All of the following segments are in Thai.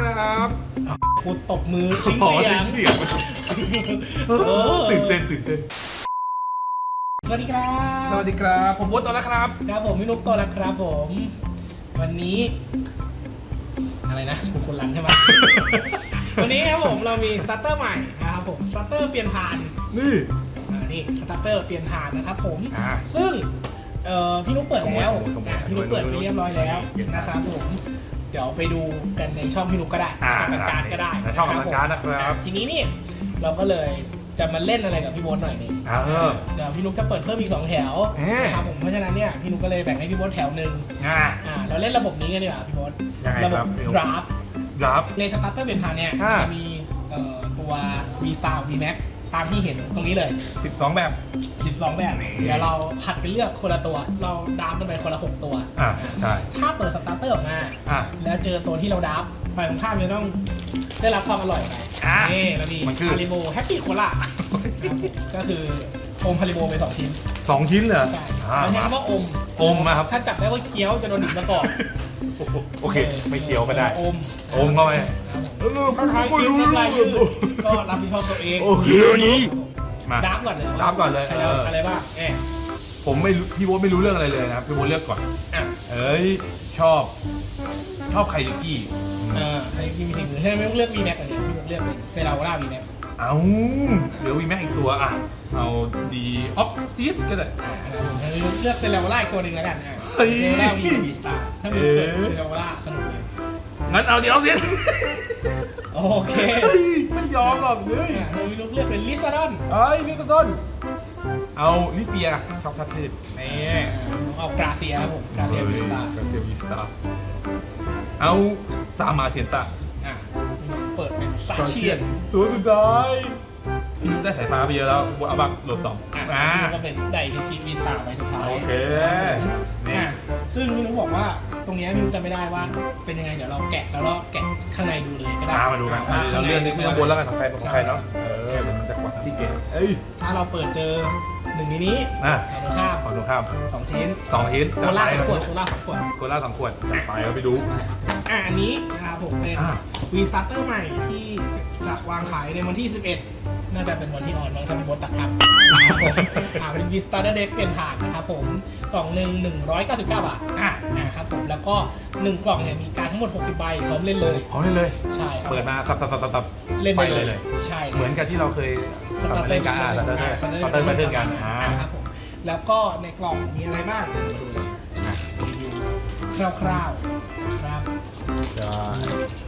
ครับกูตบมือทิ้งอ๋อเสียงเสียงเออตื่นเต้นตื่นเต้นสวัสดีครับ สวัสดีครับ ผมโบ๊ทตัวแล้วครับครับผมพี่นุ๊กตัวละครับผม วันนี้ อะไรนะคุณคนรันใช่ไหมวันนี้ครับผมเรามีสตาร์เตอร์ใหม่นะครับผมสตาร์เตอร์เปลี่ยนผ่านนี่อ่านี่สตาร์เตอร์เปลี่ยนผ่านนะครับผมอ่าซึ่งเอ่อพี่นุ๊กเปิดแล้วขโมยขโมยอ่าพี่นุ๊กเปิดไปเรียบร้อยแล้วเปลี่ยนผ่านนะครับผม เดี๋ยวไปดูกันในช่องพี่นุ๊กก็ได้อ่าทางการก็ได้ในช่องทางการนะครับทีนี้นี่เราก็เลยจะมาเล่นอะไรกับพี่โบ๊ทหน่อยหนึงอ่าเออ เดี๋ยวพี่นุ๊กจะเปิดเพิ่มอีกสองแถวเอ๊ะ นะครับผมเพราะฉะนั้นเนี่ยพี่นุ๊กก็เลยแบ่งให้พี่โบ๊ทแถวหนึ่งอ่าอ่าเราเล่นระบบนี้กันดีกว่าพี่โบ๊ทยังไงระบครับบพี่นุ๊กดราฟ รับ ในสตาร์เตอร์เป็นพาเนี่ยอ่า จะมีเอ่อตัว V Star V Max ตามที่เห็นตรงนี้เลย 12 แบบ 12 แบบนี่เดี๋ยวเราผัดกันเลือกคนละตัว เราดามกันไปคนละ 6 ตัวอ่าอ่าใช่ถ้าเปิดสตาร์เตอร์ออกมา อ่าแล้วเจอตัวที่เราดับฝ่ายตรงข้ามจะต้องได้รับความอร่อยไปอ่านี่เรามีมันคือ ฮาริโบแฮปปี้โคล่าก็คืออมฮาริโบไปสองชิ้นสองชิ้นเหรอใช่อ่าไม่ใช่คำว่าอมอมนะครับถ้าจับได้ว่าเคี้ยวจะโดนดิบมาก่อนโอ้โหโอเค ไม่เคี้ยวก็ได้ อมอมเข้าไป เออถ้าทายกินน้ำลายยืดก็รับผิดชอบตัวเองโอเคมาดับก่อนเลยดับก่อนเลยอะไรเอออะไรบ้างแอบผมไม่รู้พี่โบ๊ทไม่รู้เรื่องอะไรเลยนะครับพี่โบ๊ทเลือกก่อนอะเอ้ยชอบ ชอบไคลิกี้เออใครที่มีถึงมือให้ไม่ต้องเลือก V Max อันนี้พี่ผมเลือกเป็นเซรา a V Max เอาเหลือวีแม็กอีกตัวอะเอาดีออฟซิสก็ได้เลือกเซรา a อีกตัวหนึ่งแล้วกันอะเฮ้ยเซรา V V Star ถ้ามีเปิดเอ๊ะเซราสนุกเลย งั้นเอาดีออฟซิสโอเคไม่ยอมหรอกเลยอะเราเลือกเป็นลิซาดอนเอ้ยนี่ต้น เอาลิเฟียชอบทัพเทพนี่เอากราเซียครับผมกราเซีย V Star กราเซียวีสตาร์เอาซามาเซียนตาอะเปิดเป็นซาเชียน ตัวสุดท้ายพี่ได้สายฟ้าไปเยอะแล้วเอาบักโหลดต่อมอะอ่านี่ก็เป็นไดฮิกิวีสตาร์ไปสุดท้ายโอเคนี่อะซึ่งพี่นุ้บอกว่า ตรงเนี้ยพี่นุ้จะไม่ได้ว่าเป็นยังไงเดี๋ยวเราแกะแล้วเราแกะข้างในดูเลยก็ได้มามาดูกันว่เราเลื่อนที่ข้ข้างงบนแล้วกันของใครของใครเนาะ เออเดี๋ยวมันจะขวางที่เกตเอ้ย ถ้าเราเปิดเจอหนึ่งในนี้อะ เราข้ามฝั่งตรงข้ามสองชิ้นสองชิ้นโคจัดล่าไปสองขวดโคล่าสองขวด โคล่าสองขวดจัดไปเอาไปดู อะอันนี้นะครับผมเป็นอะวีสตาร์เตอร์ใหม่ที่จะวางขายในวันที่ 11 น่าจะเป็นวันที่ออนมั้งถ้าเป็นบนตัดทับอ่าเป็นวีสตาร์เตอร์เด็กเปลี่ยนผ่านนะครับผมกล่องหนึ่ง199บาทอะนะครับผมแล้วก็1กล่องเนี่ยมีการดทั้งหมด60ใบพร้อมเล่นเลยเอาได้เลย ใช่ครับเปิดมาตับตับตับตับตับเล่นไปได้เลเลยยเลย ใช่เหมือนกับที่เราเคยทำมาเล่นกันอะเราเติมเราเติมมาเล่นกันอ่าครับผมแล้วก็ในกล่องมีอะไรบ้างเดี๋ยวมาดูเลยรีวิวคร่าวๆครับใช่ใ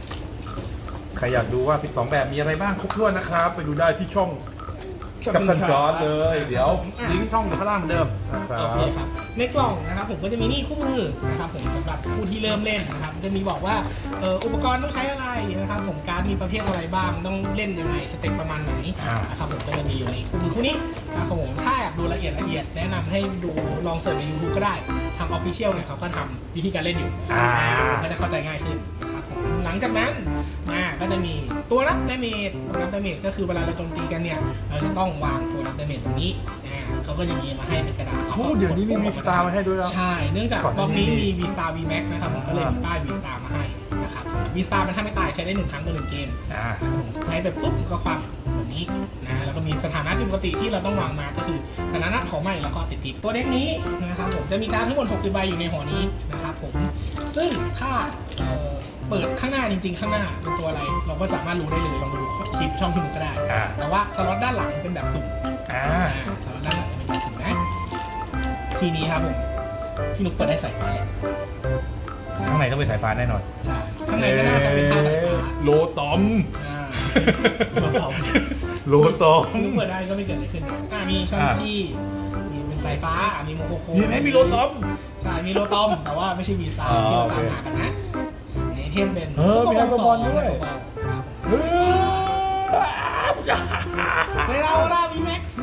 ครอยากดูว่า 12 แบบมีอะไรบ้างครบถ้วนนะครับ ไปดูได้ที่ช่องกับทันจอร์ดเลย เดี๋ยวลิงก์ช่องอยู่ข้างล่างเหมือนเดิมนะครัโอบเคครับในกล่องนะครับผมก็จะมีนี่คู่มือนะครับผมสำหรับผู้ที่เริ่มเล่นนะครับจะมีบอกว่าเอ่ออุปกรณ์ต้องใช้อะไรนะครับผมการดมีประเภทอะไรบ้างต้องเล่นยังไงสเต็ปประมาณไหนอ่านะครับผมก็จะมีอยู่ในคู่มือคู่นี้นะครับผมถ้าอยากดูละเอียดละเอียดแนะนำให้ดูลองเสิร์ชใน YouTube ก็ได้ทางออฟฟิเชียลเนี่ยเขาก็ทำวิธีการเล่นอยู่อ่า ก็จะเข้าใจง่ายขึ้นนะครับผม หลังจากนั้นมาก็จะมีตัวรับดาเมจตัวรับดาเมจก็คือเวลาเราโจมตีกันเนี่ย เราจะต้องวางตัวรับดาเมจตรงนี้อ่าเขาก็จะมีมาให้เป็นกระดาษโอ้เดี๋ยวนี้มีมีสตาร์มาให้ด้วยแล้ว ใช่ เนื่องจากก่อนหรน้าอบนี้นี้มี V Star V Max นะครับผมก็เลยมีป้าย V Star มาให้นะครับ V Star มันถ้าไม่ตายใช้ได้หนึ่งครั้งต่อหนึ่งเกมอ่านะครับผมใช้ไปปุ๊บก็ความแบบ นี้นะแล้วก็มีสถานะที่ปกติที่เราต้องวางมาก็คือสถานะของใหม่แล้วก็ติดติดตัวเด็กนี้นะครับผมจะมีการดทั้งหมด60ใบอยู่ในหอนี้นะครับผมซึ่งถ้าเอ่อเปิดข้างหน้าจริง ๆ ข้างหน้าเป็นตัวอะไร เราก็สามารถรู้ได้เลยลองดูคลิปช่องพี่หนุ่มก็ได้อ่าแต่ว่าสล็อตด้านหลังเป็นแบบสุ่มอ่าอ่าสล็อตด้านหลังเป็นแบบสุ่มนะทีนี้ครับผมพี่หนุกเปิดได้สายฟ้าเลยข้างในต้องเป็นสายฟ้าแน่นอนใช่ข้างในก็น่าจะเป็นท่าสายฟ้าโลตอมอ่า โลตอมโลตอมพี่หนุกเปิดได้ก็ไม่เกิดอะไรขึ้นอ่ามีช่องอ่าที่มีเป็นสายฟ้าอ่ามีโมโคโคมีไหมมีโลตอมใช่มีโลตอม แต่ว่าไม่ใช่วีสตาร์อ๋อที่เราโอเคตามหากันนะในเทมเป็นเออมีฮัตโตบอลด้วยครับผมเฮ้ยจ้าเซราราวีแม็กซ์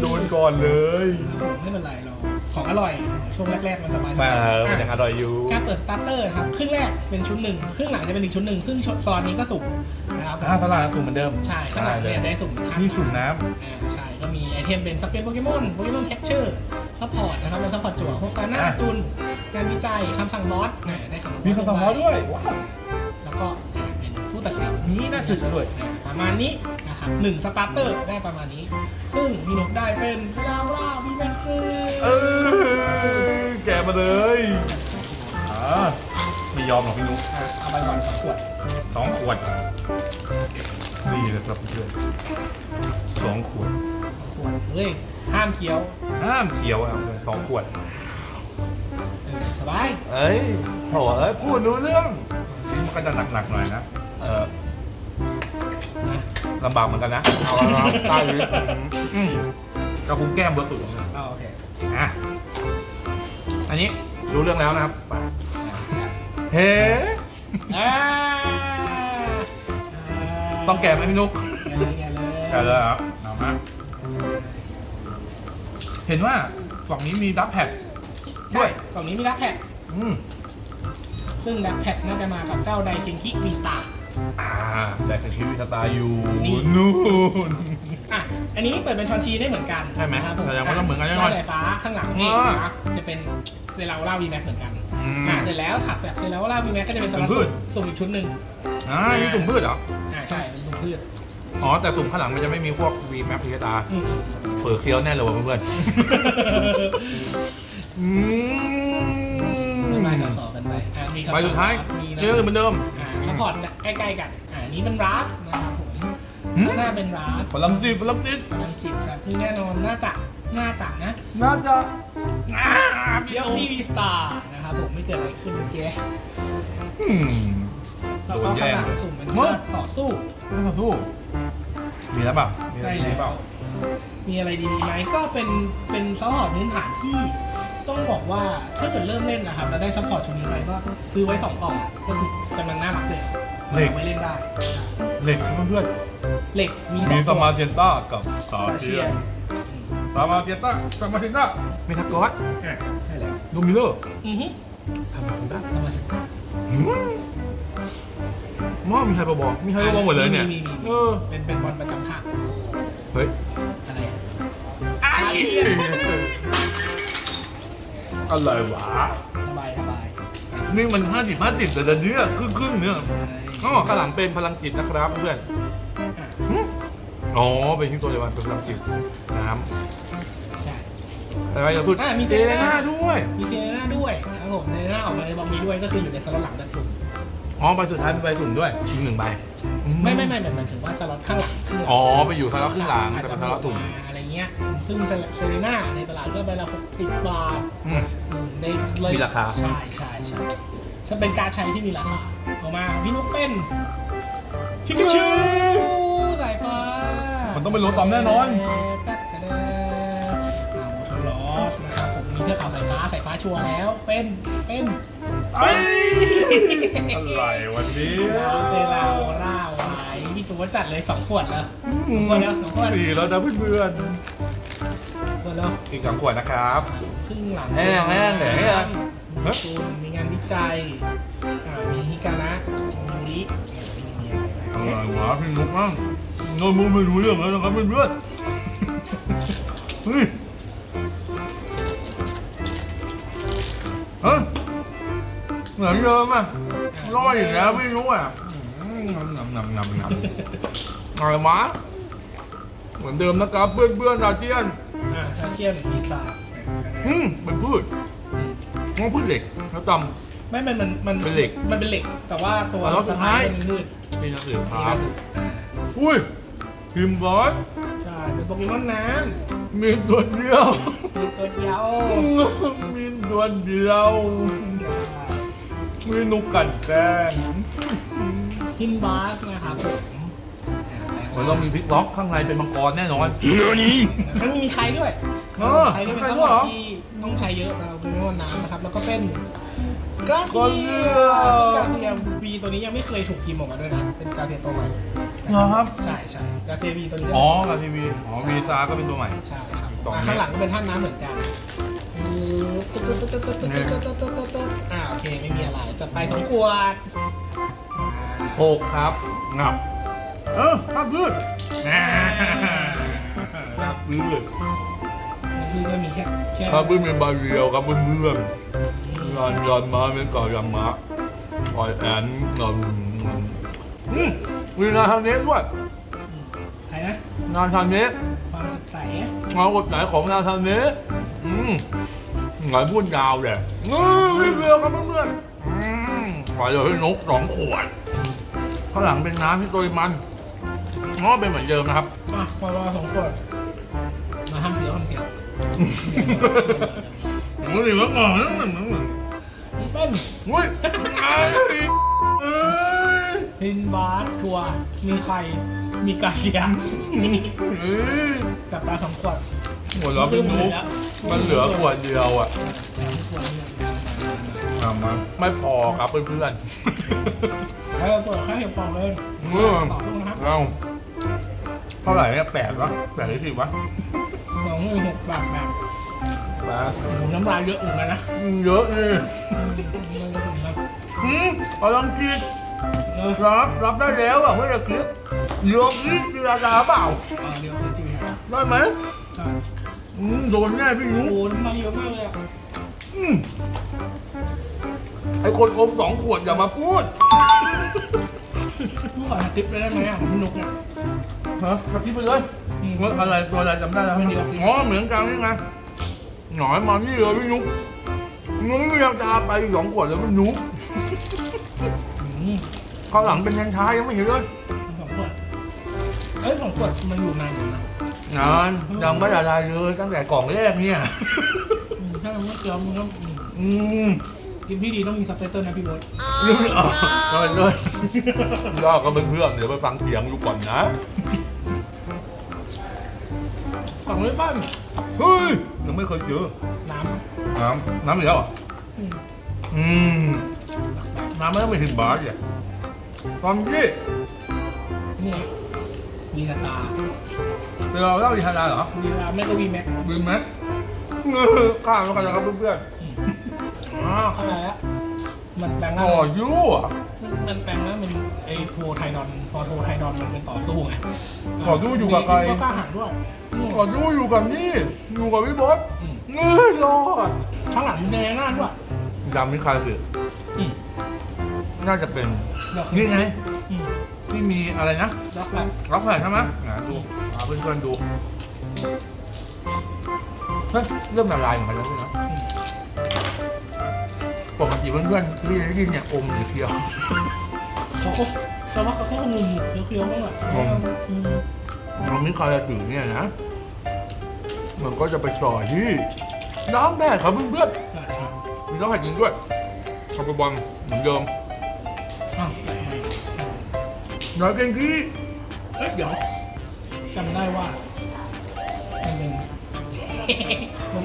โดนก่อนเลย ไม่เป็นไรหรอกข องอร่อย ช่วงแรกๆมันสบายๆมามันยังออะร่อยอยู่ การเปิดสตาร์เตอร์นะครับครึ่งแรกเป็นชุดหนึ่งครึ่งหลังจะเป็นอีกชุดหนึ่งซึ่งซอนนี้ก็สุ่มนะครับอ่าสลัดสุ่มเหมือนเดิมใช่ข้างหลังเนี่ยได้สุ่มครับนี่สุ่มน้อ่าใช่ก็มีไอเทมเป็นสเปนโปเกมอนโปเกมอนแคชเชอร์ซัพพอร์ตนะครับเป็นซัพพอร์ตจั่วพวกซาน่าอะจุนงานวิจัยคำสั่งมอสอ่าได้คำสั่งมีคำสั่งมอด้วยว้าวแล้วก็อ่าเป็นผู้ตัดสินนี่น่าสึกด้วยอ่าประมาณนี้นะครับหนึ่งสตาร์เตอร์ได้ประมาณนี้ ซึ่งพี่นกได้เป็นลาวราวีแมนซ์เออ แกะมาเลยอ่าไม่ยอมหรอกพี่นุ๊กอะเอาไปก่อนสองขวดสองขวดนี่นะครับเพื่อนสองขวดสองขวดเฮ้ยห้ามเคี้ยวห้ามเขียวครับสองขวดเออสบายเอ้ยโถเอ้ยพูดรู้เรื่องนี่มันก็จะหนักๆหน่อยนะเออนะลำบากเหมือนกันนะเอาละใต้ลิ้นอืมกระพุ้งแก้มเบอร์ตุ่นเอาโอเคอะ อันนี้รู้เรื่องแล้วนะครับไปอะอะเฮ้อ่าต้องแกะไหมพี่นุ๊กแกะเลยแกะเลยแกะเลยครับเอามาเห็นว่าฝั่งนี้มีดับแพดด้วยกล่องนี้มีดักแพดอืมซึ่งดักแพดน่าจะมากับเจ้าไดเคนคิวีสตาร์อ่าแต่คือชีวิตสไตล์อยู่นี่นู่น อะอันนี้เปิดเป็นชอนชีได้เหมือนกันใช่ไหมนะครับผแสดงว่าต้องเหมือนกันแน่นอนสายฟ้าข้างหลังนี่อ่านะจะเป็นเซราล่าวีแม็กเหมือนกันอืม อ่าเสร็จแล้วถัดจากเซราล่าวีแม็กก็จะเป็นสลัดถุงพืช สุ่มอีกชุดหนึ่งอ่านี่ตุ่มพืชเหรอ อ่าใช่เป็นสุ่มพืชอ๋อ แต่ตุ่มข้างหลังมันจะไม่มีพวก V Map พีเอตาอืมเปิดเคี้ยวแน่เลยว่ะเพื่อนๆอืมไปไปต่อกันไปอ่ามีคำใบสุดท้ายมีนะเยอะเหมือนเดิม อ่าซัพพอร์ตใกล้ๆกัน อ่าอันนี้เป็นรัสนะครับผมหืม ข้างหน้าเป็นรัสพลังจิตพลังจิตพลังจิตครับคือแน่นอนน่าจะน่าจะนะน่าจะอ่าเดียวซีวีสตาร์นะครับผมไม่เกิดอะไรขึ้นเจ๊อืมแล้วโดก็นแย่ข้างงหลังสุ่มเป็นเมื่อต่อสู้ไม่มาสู้ มีแล้วเปล่ามีอะไรได้ดีแล้เปล่าวมีอะไรดีๆไหมก็เป็นเป็นซัพพอร์ตพื้นฐานที่ต้องบอกว่าถ้าเกิดเริ่มเล่นนะครับแล้วได้ซัพพอร์ตชุดนี้ไปก็ซื้อไว้สองกล่องก็คือกำลังน่ารักเลย เอาไว้เล่นได้ เหล็กเพื่อนเหล็กมีๆมีสมาเทนต้ากับสาสาเทีเชียยนนสมาเทนต้าสมาเทนต้าเมทากอสอะใช่แล้วลูมิเลอร์อือฮึทำอะไรได้ธรรมชาติมอมีไฮเปอร์บอลมีไฮเปอร์บอลหมดเลยเนี่ยมีมีมีเออเป็นเป็นบอลประจำภาคเฮ้ยอะไรอะไอ้อะไรวะ สบายสบายนี่มันห้าสิบห้าสิบแต่ละเนี่ยครึ่งครึ่งๆเนี่ยอ๋ อข้างหลังเป็นพลังจิตนะครับเพื่อนอะหึอ๋อเป็นที่ตัวเดียวกันเป็นพลังจิตน้ใช่ำแต่ว่าอย่าพูดอะมีเซเซเลเลน่าน่าด้วยมีเซเลน่าด้วยครับผมเซเลน่าออกมาในบอมนี้ด้วยก็คืออยู่ในสล็อตหลังดันสุ่มอ๋อใบสุดท้ายเป็นใบสุ่มด้วยชิงหนึ่งใบไม่ไม่ไม่หมายถึงว่าสล็อตข้างหลังข้างหลังอ๋อไปอยู่ทางล้อครึ่งหลังอาจแต่จะเป็นทางล้อสุ่มมาอะไรเงี้ย ซึ่งเซเลน่าในตลาดก็ใบละหกสิบบาท อืมอืมในเลยมีราคา ใช่ใช่ใช่ถ้าเป็นการใช้ที่มีราคา ออกมาพี่นุ๊กเป็นพิกาชูสายฟ้ามัมันต้องเป็นรถตอมแน่นอนตัดกันอ่าโมทอลอสนะครับผมมีเทือกเขาสายฟ้าสายฟ้าชัวร์แล้ว เป็นเป็นไอ้อะไรวันนี้ดาวเซราร่าไว้พี่ตัวจัดเลยสองขวดแล้วสองขวดแล้วสองขวดสี่แล้วนะเพื่อนขวดแล้วๆอีกสองขวดนะครับครึ่งหลังแห้งแห้งแห้งแห้งมีตูนมีงานวิจัยอ่ามีฮิกานะมูริมีอะไรอะไรบ้างวะพี่นุ๊กมั่งโน้ตมูไม่รู้เรื่องแล้วนะครับเพื่อนๆเฮ้ยเฮ้ยเหมือนเดิมอะรอดอีกแล้วไม่รู้อะอืมงำงำงำงำอะไรวะเหมือนเดิมนะครับเพื่อนๆอาเจียนอ่าคาเชียนมีซาอืมเป็นพืชง้อพืชเหล็กแล้วจ ไม่มันมันมันเป็นเหล็กมันเป็นเหล็ก แต่ว่าตัวอะแล้วสุดท้าย มันมืดำนี่หนังสือคมีรับล่าสุดอ่าอุ้ยพิมพ์บอสใช่เป็นโปเกมอนน้มีตัวเดียวำมีตัวเดียวมีตัวเดียว มีนกกัดแกล้งฮินบาสนะครับผมอ่ามันต้องมีพลิกล็อกข้างในเป็นมังกรแน่นอนทั้งมีใครด้วยเออใครด้วยเป็นใครซัพด้พวยอเหรอร์ตที่ต้องใช้เยอะเราเป็นวันน้ำนะครับ แล้วก็เป็น กระเซียมกระเซียมบีตัวนี้ยังไม่เคยถูกพิมพ์ออกมาด้วยนะ เป็นกระเซียมตัวใหม่เหรอครับ ใช่ใช่กระเซียมบีตัวนี้อ๋อกระเซียมบีอ๋อวีซาก็เป็นตัวใหม่ ใช่ครับข้างหลังก็เป็นท่านน้ำเหมือนกันอ่าโอเคไม่มีอะไร จัดไปสองขวดหกครับงับ เออครับยืดงับยืด พืชนคือก็มีแค่แค่ครับเพื่อนเป็นใบเดียวครับเพื่อนๆงานยอนมาเป็นก่อยำมาปล่อยแอนนอนอืมมีงานทางนี้ด้วยใครนะงานทางนี้ความสดใสอะงานกฎหมายของงานทางนี้อืมงานพูดยาวเลยเออรีวิวครับเพื่อนๆอืมขอเลยให้นกสองขวดข้างหลังเป็นน้ำที่ตัวมันง้อเป็นเหมือนเดิมนะครับอะพอรอสองขวดมาห้ามเดียวห้ามเดียว มึงหนีมาก่อนนะมึงมึงเป็นอุ้ยไอ้เอ้ยพินบาร์ทัวร์มีใครมีกาเชียงเอ้ยกับปลาสองขวดหัวเราะเป็นนุกมันเหลือขวดเดียวอะขวดนี้เอามาไม่พอครับเพื่อนใครเปิดแค่เห็บปองเลยเออต่อทุกนะครับเอาเท่าไหร่เนี่ยแปดวะแปดหรือสิบวะ หมื่นหกบาทแบบแปดน้ำลายเยอะเหมือนกันนะเยอะนี่อืมไม่ได้ถึงนะหืมกำลังคิดเออรับรับได้แล้วอะไม่ได้คิดเยอะนี่เดือดาเปล่าอ่าเดี๋ยวคุณจีฮะได้ไหมใช่อืมโดนแน่พี่นุ๊โอ้กโหน้ำลายเยอะมากเลยอะอืมไอคนอมสองขวดอย่ามาพูดผู้ขอทิปเลยได้ไหมอะผมนุกเนี่ย ฮะขับที่ไปเลยอืมว่าอะไรตัวอะไรจำได้แล้วไม่เดียวอ๋อเหมือนกันนี่ไงหน่อยมานี่เลยพี่นุ๊กนุ๊กไม่อยากจะเอาไปสองขวดแล้วพี่นุ๊กอืมข้างหลังเป็นยันช้ายังไม่เห็นเลยสองขวดเอ้ยสองขวดมันอยู่นานอยู่นะนานยังไม่ละลายเลยตั้งแต่กล่องแรกเนี่ยอืมถ้ามันไม่เกลือมันก็อืมอืมกินพี่ดีต้องมีซับไตเติลนะพี่โบ๊ทเรื่องอะเลยเลยยอดก็เพื่อนๆเดี๋ยวไปฟังเสียงดูก่อนนะ ฝั่งไม่บ้านเฮ้ยยังไม่เคยเจอน้น้ำน้ำอีกแล้วเหรอำอืมอืมน้ำไม่ต้องไปถึงบาสเนี่ยตอนที่นี่มีสตาร์เราเล่าดีฮาราเหรอมีเวลาไม่ก็วีแม็กลืมไหมเออข้าวแล้วกันนะครับเพื่อนอ๋อเข้าใจแล้ว มันแปลงๆร่าอ๋องยู่อะมันแปลงร่างเป็นไอ้โทไทดอน พอโทไทดอนมันเป็นต่อสู้ไงต่อสู้อยู่กับใครมีพวกกล้าหาญด้วยอืมอ๋อยู่อยู่กับนี่ อยู่กับพี่บอสอืมเอ้ยรอดข้างหลังมันแดงหน้าด้วยจำไม่ใครสิอืมน่าจะเป็นดอกนี่ไง อืมที่มีอะไรนะดอกแหละรับแผ่นใช่ไหมอ่าดูมาเพื่อนๆดูเฮ้ยเริ่มละลายเหมือนกันแล้วนะอืม ปกติเพื่อนๆที่ได้ยินเนี่ยอมหรือเคี้ยว เขาก็แต่ว่าเขาแค่งุ่มๆเคี้ยวๆบ้างแหละงุ่มอืมเราไม่เคยถือเนี่ยนะ มันก็จะไปต่อที่น้ำแม่ครับเพื่อนใช่ครับๆมีน้ำแผ่นจริงด้วยเอาไปบอลเหมือนเดิมอ้าวน้อยเก่งที่เอ้ยเดี๋ยวจำได้ว่ามันเป็น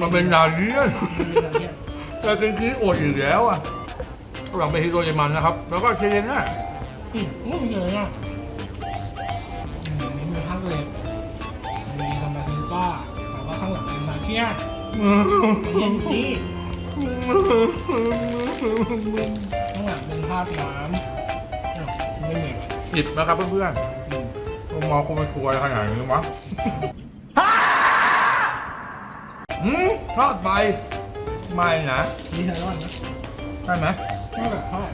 มันเป็นนาเลียน มันเป็นอะไรเนี่ย แต่เก่งที่อดอยู่แล้วอะหลังไปฮิโรเยมันนะครับ แล้วก็เชเลน่าอืมอืมเยอะอะอืมนี่มีภาคเล็บมีธรรมะทิงก้าแต่ว่าข้างหลังเป็นมาเทียนเย็นนี่ข้างหลังเป็นภาพน้ำอ้าวไม่เหมือนกันอิบนะครับเพื่อนอืมๆผมมองคงไม่ชัวร์ขนาดนี้วะอืมทอดไป ไม่นะมีไทรอนนะใช่ไหมไม่แบบทอด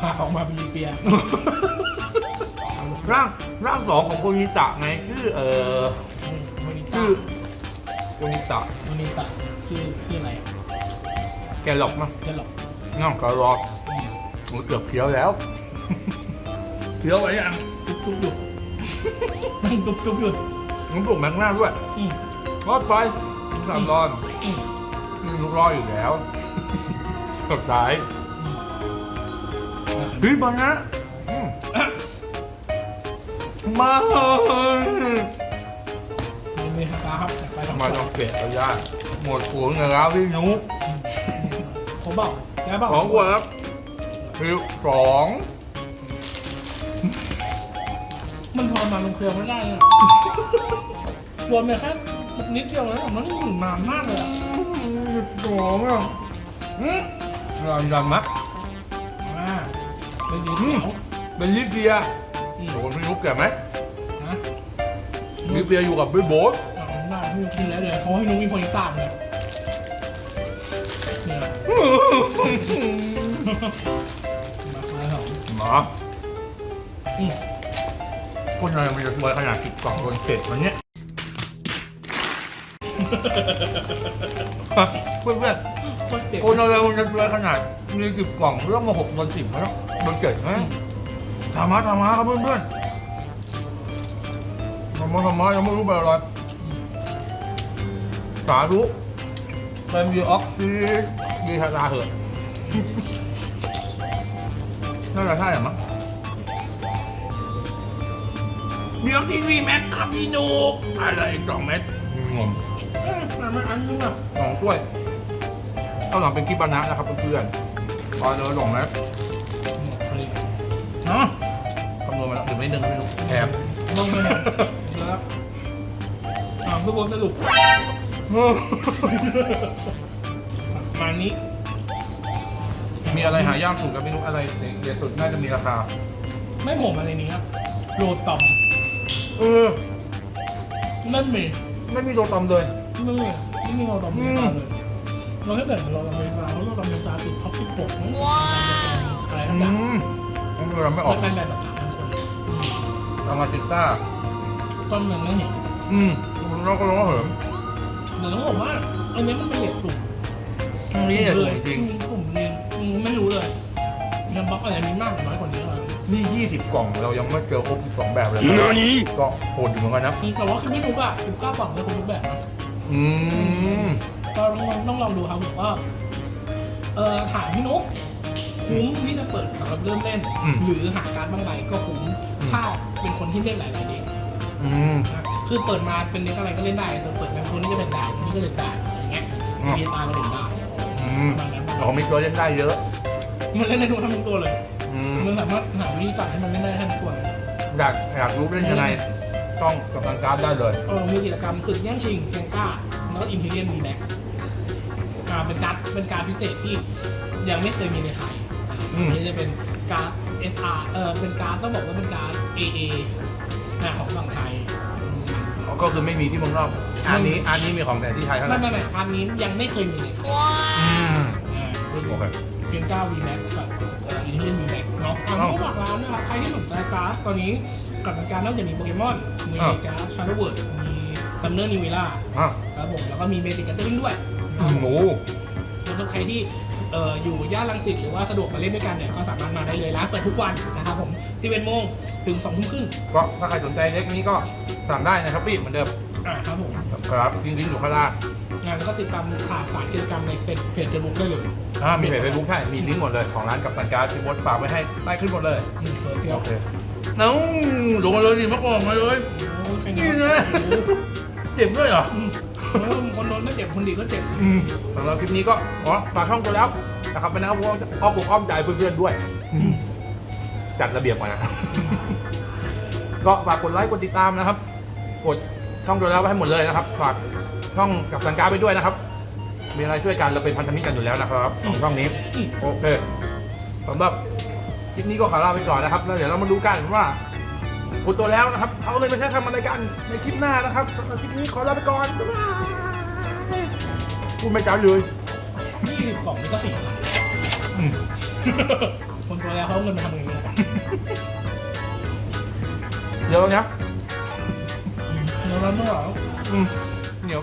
ขาออกมาเป็นเปียร่างร่างสองของโกนิตะไงชื่อเอ่ออืมมันมีชื่ชื่ออโกนิตะมันมีตะชื่อชื่ออะไรอะแกหลอกมั้งเจะหลอกน้องกระรอกอืมโอ้ยเกือบเคี้ยวแล้วเคี้ยวไว้ยังตุ๊บตุ๊บอยู่มันตุ๊บตุ๊บอยู่น้ำตุ่มแมงหน้าด้วยอืมรอดไป สามร้อนอืมมีลูกรอดอยู่แล้วสุดท้ายอืมเฮ้ยบอลนะอืมมามันมีสตาร์ครับแต่ไปทำไมต้องเกะระยะหมดขวงแล้วพี่นุ๊กผมบอกแกบอกสองขวดครับคือสองมันทรมานลงเคลียร์ไม่ได้อะรวมเนี่ยแค่ นิดเดียวแล้วมันอยู่นามากเลยอะสองอะอืมลำดำนะอ่าเป็นดีเขียเป็นลิเดียอืมโดนพี่นุ๊กแก่ไหมนะลิเดียอยู่กับพี่โบ๊ทอ่าหน้าพี่นุ๊กกินแล้วเลยเพราะว่าพี่นุ๊กมีคนที่ตามเลยเนี่ยมาแล้วหมออืม คนอะไรมันจะรวยขนาดติดกล่องโดนเจ็ดวันเนี้ย เพื่อนเพื่อนคนเจ็บๆคนอะไรมันจะรวยขนาดมีสิบกล่องเรื่องมาหกโดนสิบแล้วโดนเจ็ดไหมทำมาทำมาครับเพื่อนเพื่อนๆทำมาทำมายังไม่รู้แบบอะไรสาธุเป็นดีออกซีดีทาราเหอะน่าจะใช่เหรอมั้งเดี๋ยวทีวีแม็กครับพี่นูอะไรอีกสองเม็ดงงเอ้ย มามาอันนึงอะสองถ้วยข้าวหลามเป็นกิบานะนะครับเพื่อนๆตอนเลยสองเม็ดเนาะคำนวณมาแล้วหรือไม่ดึงไม่รู้แอบลงไปเนี่ยแล้วถามทุกคนสรุปมานี้ มีอะไรหายากสุดกับไม่รู้อะไรเด็ดสุดน่าจะมีราคา ไม่ผมอะไรนี้ครับโรตอมเออนั่นเมย์ไม่มีตัวตอมเลย ไม่มีไม่มีโรตอมเมย์เลยเราแค่แบ่งเป็นโรตอมเมย์มาเพราะโรตอมเมย์ติดท็อปสิบหกอะไรทั้งนั้นเราไม่ออกมันเป็นแบบสามพันคนเอามาติดต้าต้นยังไม่เห็นอืมเราก็ร้องเหิมเดี๋ยวต้องบอกว่าอันนี้มันเป็นเหล็กสูงอันนี้เนี่ยจริงผมเรียไม่รู้เลยยังบล็อกอะไรมีมากน้อยกว่านี้เลยนี่ 20 กล่อง เรายังไม่เจอครบ12แบบเลยก็โหดอยู่เหมือนกันนะแต่ว่าคือไม่รู้อะสิบเก้ากล่องไม่ครบทุกแบบนะ อืม ก็ต้องต้องลองดูครับผมว่าเออถามพี่นุ๊กคุ้มที่จะเปิดสำหรับเริ่มเล่นหรือหาการดบางใบก็คุ้มถ้าเป็นคนที่เล่นหลายๆเด็กอืม นะคือเปิดมาเป็นเด็กอะไรก็เล่นได้แต่เปิดมาคนนี้ก็เล่นได้คนนี้ก็เล่นได้อย่างเงี้ยอืมมีตาก็เล่นได้อืมประมาณนั้นเรามีตัวเล่นได้เยอะ มันเล่นได้ทุกทั้งทุกตัวเลยอืม มันสามารถหาวิธีตัดให้มันเล่นได้ทั้งตัวเลยอยากอยากรู้เล่นยังไง ต้องกับทางการดได้เลยเออมีกิจกรรมศึกแย่งชิงเกงก้าแล้วก็อิมพีเรียมดีแบ็กอ่าเป็นการดเป็นการดพิเศษที่ยังไม่เคยมีในไทยอันนี้จะเป็นการ์ด SR เออเป็นการ์ดต้องบอกว่าเป็นการ์ด AA อ่าของฝั่งไทย อ๋อก็คือไม่มีที่เมืองนอกอันนี้อันนี้มีของแต่ที่ไทยเท่าไม่นั้นไม่ไม่อันนี้ยังไม่เคยมีในไทยอืมอ่าเป็นโอเคเกงก้า V Max กับเอ่ออินเทอร์เน็ต V Max เนาะอ่าอ้าวก็ฝากร้านนะครับใครที่สนใจการ์ดตอน นี้กับการนอกจากมีโปเกมอน มีอ้าวการ์ดชาร์ลเวิร์ดมีซัมเนอร์นิวเวล่าอะครับผมแล้วก็มีเบสิกแกตเตอร์ลิงด้วยหมูสำหรับใครที่เอ่ออยู่ย่านรังสิตหรือว่าสะดวกมาเล่นด้วยกันเนี่ยก็สามารถมาได้เลยร้านเปิดทุกวันนะครับผมที่เป็นโมงถึงสองทุ่มครึ่งก็ถ้าใครสนใจเล็กนี้ก็สั่งได้นะครับพี่เหมือนเดิมอ่าครับผมครับทิ้งลิงก์อยู่ข้างล่างงานแล้วก็ติดตามข่าวสารกิจกรรมในเพจเพจเฟซบุ๊กได้เลยอ่ามีเพจเฟซบุ๊กใช่มีลิงก์หมดเลยของร้านกับตันการ์ดที่บดฝากไว้ให้ใต้ขึ้นหมดเลยอืมเปิดเดียว โอเค น้องลงมาเลยดิมะกอกมาเลยโอ้ยเป็นไงนี่นะเจ็บด้วยเหรออืมคนโดนก็เจ็บคนดีก็เจ็บอืมสำหรับคลิปนี้ก็ขอฝากช่องตัวแล้วนะครับเป็นนะครับว่าอ้อมอกอ้อมใจเพื่อนๆด้วย จัดระเบียบมานะก็ฝากกดไลค์กดติดตามนะครับ กดช่องตัวแล้วไว้ให้หมดเลยนะครับ ฝากช่องกับสังการไปด้วยนะครับ มีอะไรช่วยกันเราเป็นพันธมิตรกันอยู่แล้วนะครับสองช่องนี้อืมโอเคสำหรับ คลิปนี้ก็ขอลาไปก่อนนะครับแล้วเดี๋ยวเรามาดูกันว่าคุณตัวแล้วนะครับเขาเลยไม่ใช่ทำอะไรกันในคลิปหน้านะครับสำหรับคลิปนี้ขอลาไปก่อนบ๊ายบายพูดไม่จ้าเลยนี่กล่องนี้ก็สี่พันอืมคนตัวแล้วเขาเอาเงินมาทำอย่างนี้เดี๋ยวนะอืมแล้วเราไม่หรออืมเหนียว